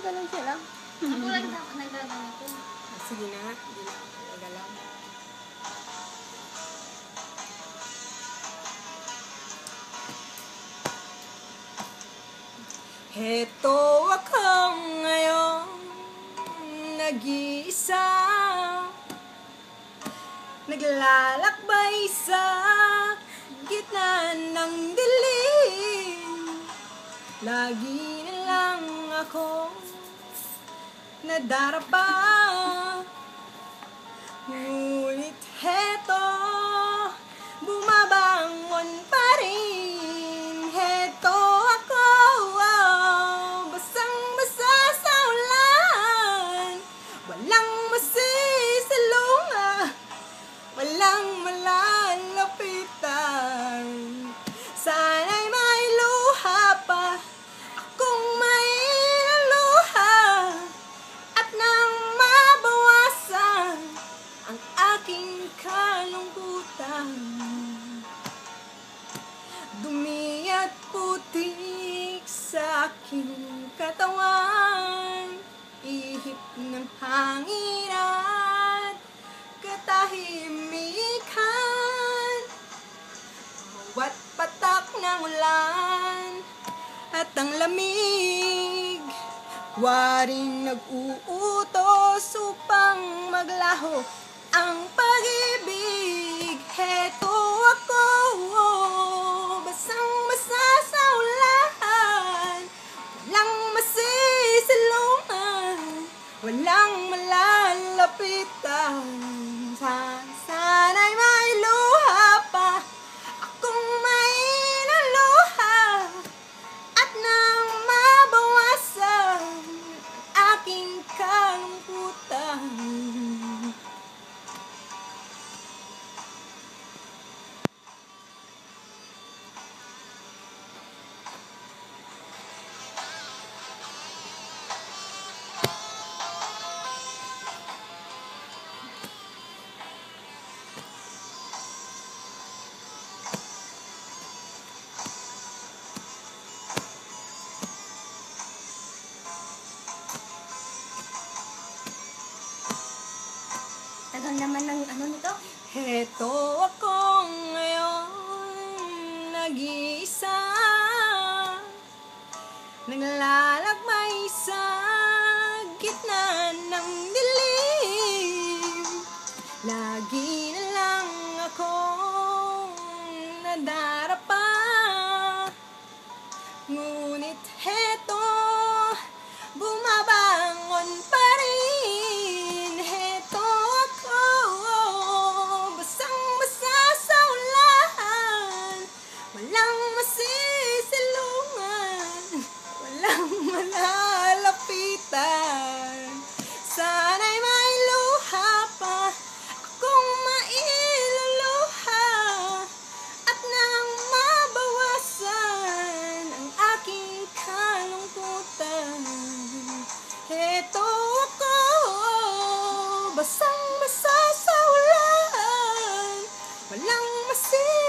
ganun sila. Ako lang dapat naggaganito. Ah, Sige na nga, hindi na ako nagalaw. Heto ako ngayon, nag-iisa Naglalakbay sa gitna ng dilim Lagi na lang ako nadarapa aking kalungkutan. Dumi at putik sa aking katawan. Ihip ng hangin at katahimikan. Bawat patak ng ulan at ang lamig Waring nag-uutos upang maglaho ang pag-ibig. Heto ako, oh, basang-basa sa ulan Walang masisilungan, walang malalapitan. Sa- Sana'y may luha pa, akong may naluha. At nang mabawasan aking kalungkutan Tagal naman ng ano nito. Heto ako ngayon, nag-iisa. Naglalakbay sa gitna ng dilim. Lagi na lang akong nadarapa. Ngunit heto, Heto ako, basang-basa sa ulan. Walang masisilungan,